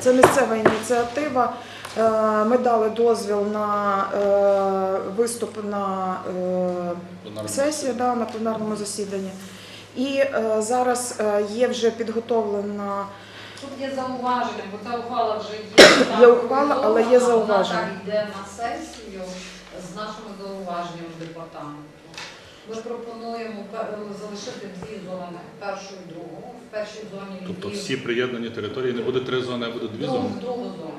Це місцева ініціатива. Е, Ми дали дозвіл на е, виступ на е, сесію да, на пленарному засіданні. І зараз є вже підготовлена Тут є зауваження, бо ця ухвала вже є. Є ухвала, але є Вона зауваження. так йде на сесію з нашими зауваженнями департаменту. Ми пропонуємо залишити дві зони, першу і другу. В першій зоні Тобто всі приєднані території не буде три зони, а буде дві другу, зони. в другу зону.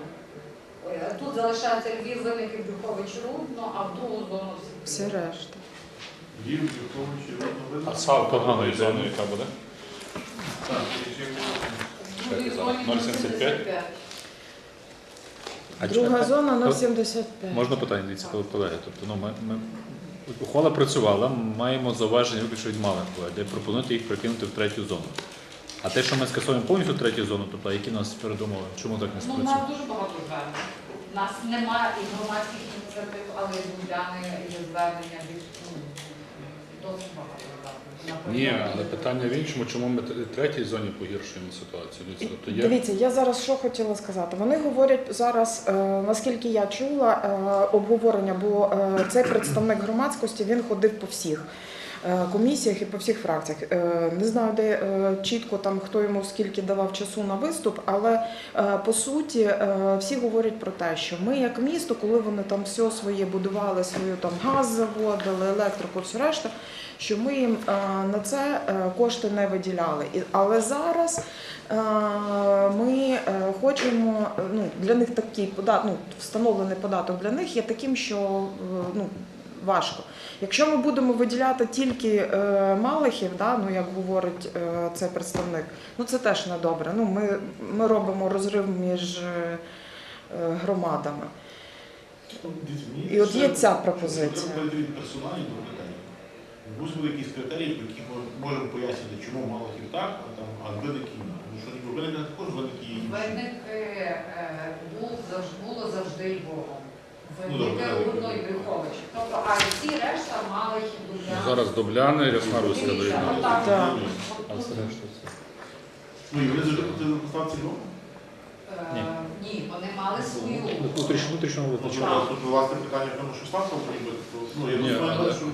Тут залишається Львів, Винників, Брюхович, Рудно, а в другу зону всі. всі решта. Львів, Юхович, Рудно, А сал поганою зоною яка буде? Так, В другій зоні 0,75? 0,75. Друга зона Ну, 0,75. Можна питання колеги? Тобто, ну, ми, ми, ухвала працювала, маємо зауваження виключно від малих де пропонуєте їх прикинути в третю зону. А те, що ми скасуємо повністю третю зону, тобто які нас передумови, чому так не Ну, у спрацює? нас дуже багато звернень. У нас немає і громадських ініціатив, але і Лубляни, і звернення від ну, досить багато звернень. Ні, але питання в іншому, чому ми в третій зоні погіршуємо ситуацію? Тобто є Дивіться, я зараз що хотіла сказати. Вони говорять зараз, е, наскільки я чула, е, обговорення, бо е, цей представник громадськості він ходив по всіх. Е, Комісіях і по всіх фракціях. Е, Не знаю, де е, чітко там хто йому скільки давав часу на виступ, але по суті всі говорять про те, що ми, як місто, коли вони там все своє будували, свою там газ заводили, електрику, все решта, що ми їм на це кошти не виділяли. Але зараз Ми хочемо, ну, для них такий податок, ну, встановлений податок для них є таким, що ну, важко. Якщо ми будемо виділяти тільки е, малихів, да, ну, як говорить е, цей представник, ну це теж не добре. Ну, ми, ми робимо розрив між е, громадами. І от є ця пропозиція. Треба персональні до питання. Будуть були якісь критерії, ми можемо пояснити, чому Малахів так, а там а виники ні. Тому що виники також був завжди було завжди Львовом. Ну, добре. Рудно і Брюхович. Тобто, а всі решта мали їх ну, Дубляни. зараз Добляни, Рясна Руська Дивіться, доєдналися. отак. Так. А все решта це. Ну і вони завжди хотіли поставити цільну? Е, Ні. Ні, вони мали свою. Внутрішньо внутрішньо Ну, тут власне питання в тому, що ставка ну, я Ні, думаю, але- що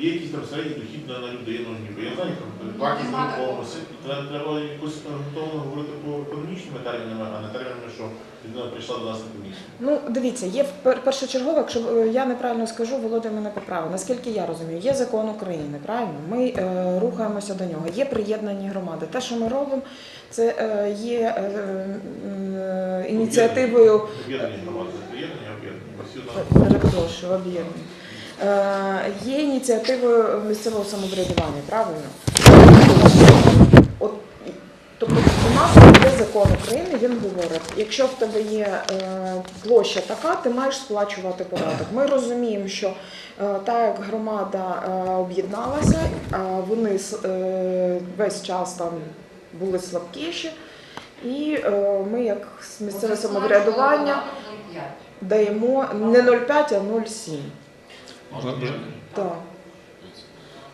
є якийсь там середній дохід на, людину, ніби, я знаю, там, вартість нерухомості, треба, треба якось аргументовано говорити по економічними термінами, а не термінами, що людина прийшла до нас на комісію. Ну, дивіться, є в пер- першочергово, якщо е, я неправильно скажу, Володя мене поправив. Наскільки я розумію, є закон України, правильно? Ми е, рухаємося до нього. Є приєднані громади. Те, що ми робимо, це е, є е, е, ініціативою Об'єднані громади, приєднані, об'єднані. Всі однакові. перепрошую, об'єднані. Е, є ініціативою місцевого самоврядування, правильно? От, тобто у нас є закон України, він говорить, якщо в тебе є е, площа така, ти маєш сплачувати податок. Ми розуміємо, що е, так як громада об'єдналася, вони весь час там були слабкіші, і ми, як місцеве самоврядування, сплачували податок 0,5. даємо не 0,5, а 0,7. Можна дуже? Так.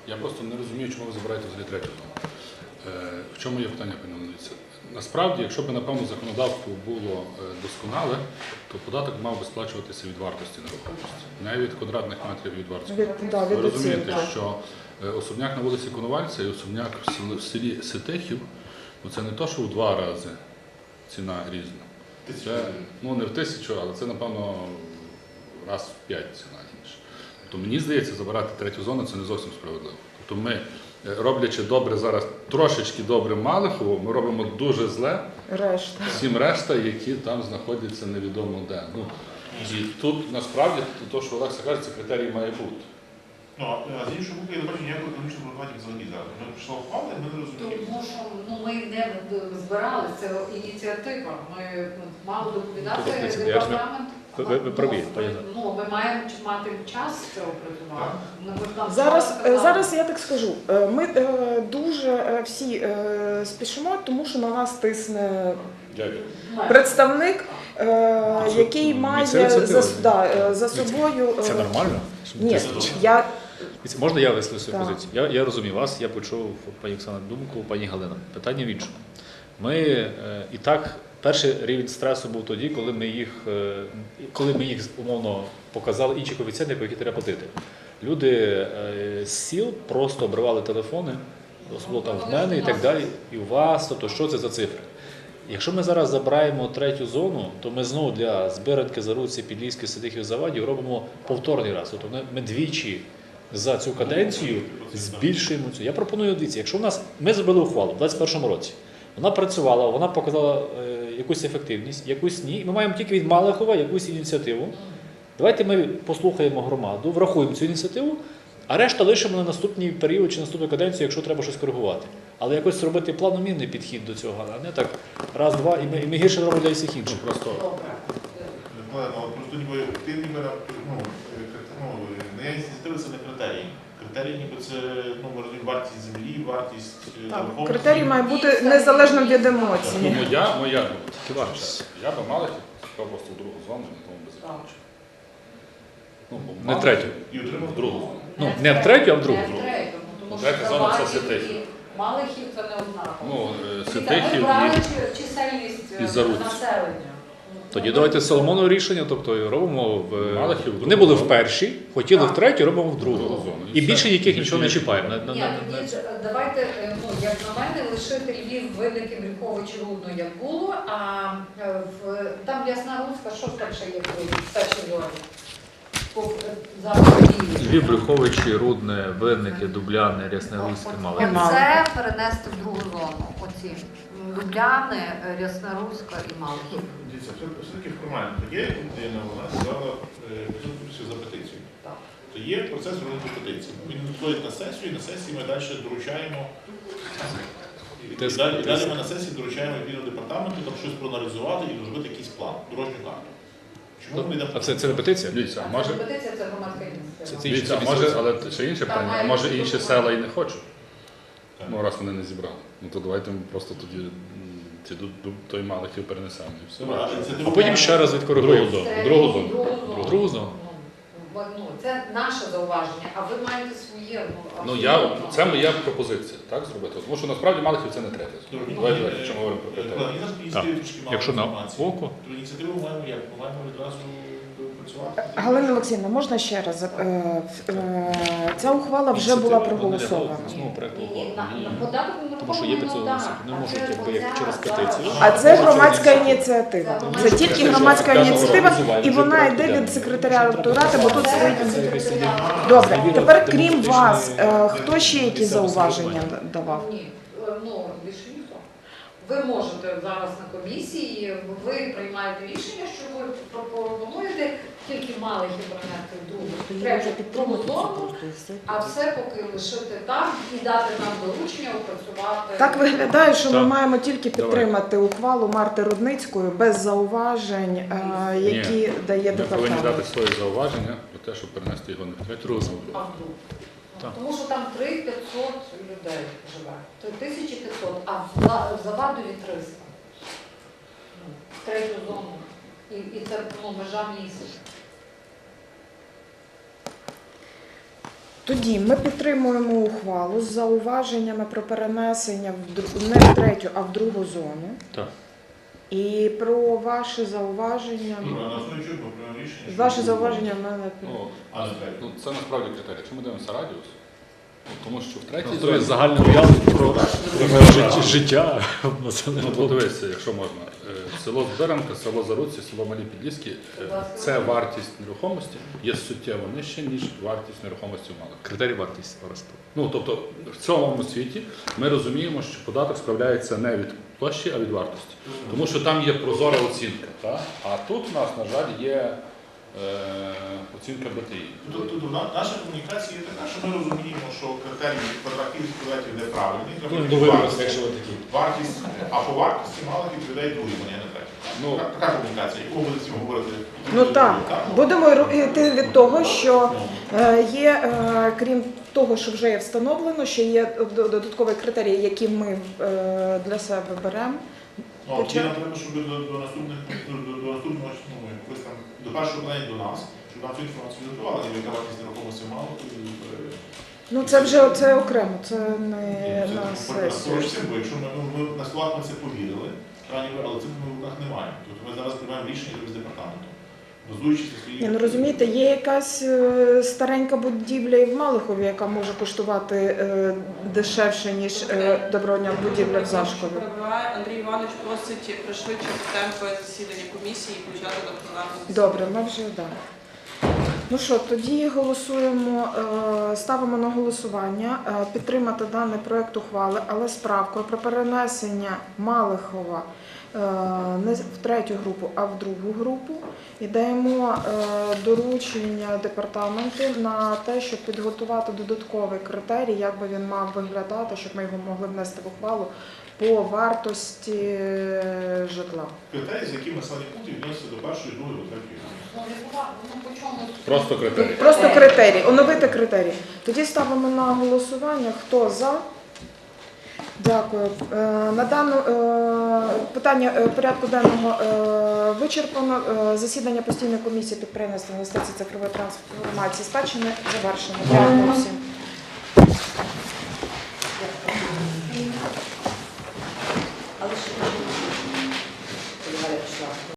Я просто не розумію, чому ви забираєте взагалі третю зону. Е, В чому є питання, пані Леоніце? Насправді, якщо б, напевно, законодавство було е, досконале, то податок мав би сплачуватися від вартості нерухомості, не від квадратних метрів від вартості. Від, да, Ви розумієте, оцінки. що е, особняк на вулиці Коновальця і особняк в селі- в селі Ситихів, ну це не то, що в два рази ціна різна. Це, ну не в тисячу, але це, напевно, раз в п'ять ціна інша. Тобто мені здається, забирати третю зону це не зовсім справедливо. Тобто ми, е, роблячи добре зараз, трошечки добре Малихову, ми робимо дуже зле Решта. всім решта, які там знаходяться невідомо де. Ну, і тут насправді то, що Олекса каже, це критерій має бути. Ну, а з іншого боку, я не бачу ніякого економічного обґрунтування взагалі зараз. Ми прийшла і ми не розуміємо. Тому що ну, ми не збирали, це ініціатива. Ми ну, мали доповідати ж не- департамент. Ви- ви- ви праві, Ну, Ну, ми маємо мати час це опрацювати. Ну, Зараз, е, зараз я так скажу. Е, Ми е, дуже е, всі е, спішимо, тому що на нас тисне Дякую. Представник, е, який має ініціатива. за, да, е, за собою. е, Це нормально? Ні, я Дивіться, Можна я висловлю свою Так. позицію? Я, я розумію вас, я почув пані Оксана думку, пані Галина. Питання в іншому. Ми е, і так Перший рівень стресу був тоді, коли ми їх, е, коли ми їх умовно показали інші коефіцієнти, по які треба платити. Люди е, з сіл просто обривали телефони, особливо там в мене і так далі, і у вас, тобто що це за цифри. Якщо ми зараз забираємо третю зону, то ми знову для Збиранки, Заруці, Підліськи, Сидихів, Завадів робимо повторний раз. Тобто ми- ми двічі за цю каденцію збільшуємо цю. Я пропоную дивіться, якщо в нас ми зробили ухвалу в 2021 році, вона працювала, вона показала е, якусь ефективність, якусь ні. І Ми маємо тільки від Малахова якусь ініціативу. Давайте ми послухаємо громаду, врахуємо цю ініціативу, а решта лишимо на наступний період чи наступну каденцію, якщо треба щось коригувати. Але якось зробити планомірний підхід до цього, а не так раз, два, і ми, і ми гірше робимо для всіх Ну, інших. просто але просто ніби ти ну, е, ну, не ініціативи це не критерії. Критерії ніби це ну, ми розуміємо вартість землі, вартість е, Так, нерухомості. критерій має бути незалежним від емоцій. ну, моя, моя думка. Я би мали просто в другу зону, на тому без Так. Ну, бо Не мали- третю. І отримав другу зону. Ну, не в третю, а в другу. Не в третю, тому Третя що зона це Завадів Ситихів. і Малихів це не однаково. Ну, е, Ми Ситихів брали і чи- чисельність і е, Заруць. населення. Тоді давайте Соломонове рішення, тобто робимо в Малахів в вони були в першій, хотіли в третій, робимо в другу. І більше яких нічого не чіпаємо. Ні, е, давайте, е, ну, як на мене, лишити Львів, Винники, Брюхович, Рудно, як було, а е, в, там Ясна Руська, що там ще є в першій зоні? Львів. Львів, Брюховичі, Рудне, Винники, Дубляни, Рясне-Руське, Мале. Оце перенести в другу зону. Оці Дубляни, Ряснеруська і Малахів. Дивіться, все, все-таки формально. Є людина, вона сказала, за петицію. То є процес розгляду петиції. Він надходить на сесію, і на сесії ми далі доручаємо. І, далі, і далі ми на сесії доручаємо відповідно департаменту там щось проаналізувати і розробити якийсь план, дорожню карту. Чому ми йдемо? А це, це не петиція? Дивіться, А може, це петиція це громадська ініціатива. Це- це- дивіться, інші може, але ще інше питання. а Може інші села і не хочуть. Ну, раз вони не зібрали. Ну то давайте ми просто тоді м, ті ду- ду- той малихів перенесемо і все. Добре, а А потім ще раз відкоригуємо. Другу зону. Другу зону. Другу зону. Ну, ну, це наше зауваження, а ви маєте своє. Ну, Ну я це моя пропозиція, так зробити. Тому що насправді малихів це не третя. зона. Давайте, давайте, якщо ми говоримо про критерії. Микола, є нас ініціативи трошки мало Якщо на око. То ініціативу маємо як? Маємо відразу працювати. Галина Олексійовна, можна ще раз? Е, е, Ця ухвала вже була проголосована. Знову податок Тому що є нерухомий підсудний майдан. суд, не А можуть, це якби, як через петицію. А це громадська ініціатива. Це тільки громадська ініціатива, і вона йде від секретаріату ради, бо тут стоїть. Добре, тепер крім вас, е, хто ще місцеве зауваження давав? Ні, ну більше ніхто. Ви можете зараз на комісії, ви приймаєте рішення, що ви пропонуєте тільки малих і прийняти в другу, третю, а все поки лишити там і дати нам доручення опрацювати. Так виглядає, що ми Так. маємо тільки підтримати ухвалу Марти Рудницької без зауважень, е, які дає Ми повинні дати департамент. свої зауваження про те, щоб перенести його в третю а в другу. Так. Тому що там 3500 людей живе. 3500, а в Ла- в Завадові 300. Ну, в третю зону. І, і це ну, межа місяць. Тоді ми підтримуємо ухвалу з зауваженнями про перенесення в дру- не в третю, а в другу зону. Так. І про ваші зауваження. Що Ваші зауваження в мене. Ну, А не третю. ну, це насправді критерій. Якщо ми дивимося радіус, ну, тому що в третій Це зоні... загальне уявлення про життя- населеному Ну, подивися, якщо можна. Е, Село Збиранка, село Заруці, село Малі Підліски, е, це вартість нерухомості є суттєво нижча, ніж вартість нерухомості в Малих. Критерій вартість зараз. Ну, тобто в цілому світі ми розуміємо, що податок справляється не від площі, а від вартості. Тому що там є прозора оцінка. Та? А тут у нас, на жаль, є оцінка БТІ. На- наша комунікація є така, що ми розуміємо, що критерій квадратів квадратів неправильний. Ну, вартість- вибору, якщо ви такі. Вартість, а по вартості мало відповідає другий, а не третій. Ну, Така- комунікація, яку ми будемо говорити. Ну так, будемо йти від того, що е, є, е, крім того, що вже є встановлено, що є додаткові критерії, які ми е, для себе беремо. Ну, тоді нам треба, щоб до, до наступних до, до, наступного ну, якось там до першого плані до нас, щоб нам цю інформацію готували, і яка вартість нерухомості мало, то і е, Ну це вже це окремо, це не це на сесію. бо якщо ми, ну, ми на словах ми це повірили, але цих ми в руках немає. Тобто ми зараз приймаємо рішення з департаментом. Базуючись на своїх... Ні, ну розумієте, є якась е, старенька будівля і в Малихові, яка може коштувати е, дешевше, ніж е, будівля в Зашкові. Перебуває Андрій Іванович просить пришвидшити темпи засідання комісії і включати до пленарного Добре, ми вже да. Ну що, тоді голосуємо, е, ставимо на голосування е, підтримати даний проект ухвали, але з правкою про перенесення Малихова не в третю групу, а в другу групу. І даємо е, доручення департаменту на те, щоб підготувати додатковий критерій, як би він мав виглядати, щоб ми його могли внести в ухвалу по вартості е, житла. Критерії, з якими населені пункти відносяться до першої, другої, до третьої. Просто критерії. Просто критерій, оновити критерій. Тоді ставимо на голосування. Хто за? Дякую. Е, На дане питання е, порядку денного е, вичерпано. Засідання постійної комісії підприємництва інвестицій цифрової трансформації спадщини завершено. Дякую всім.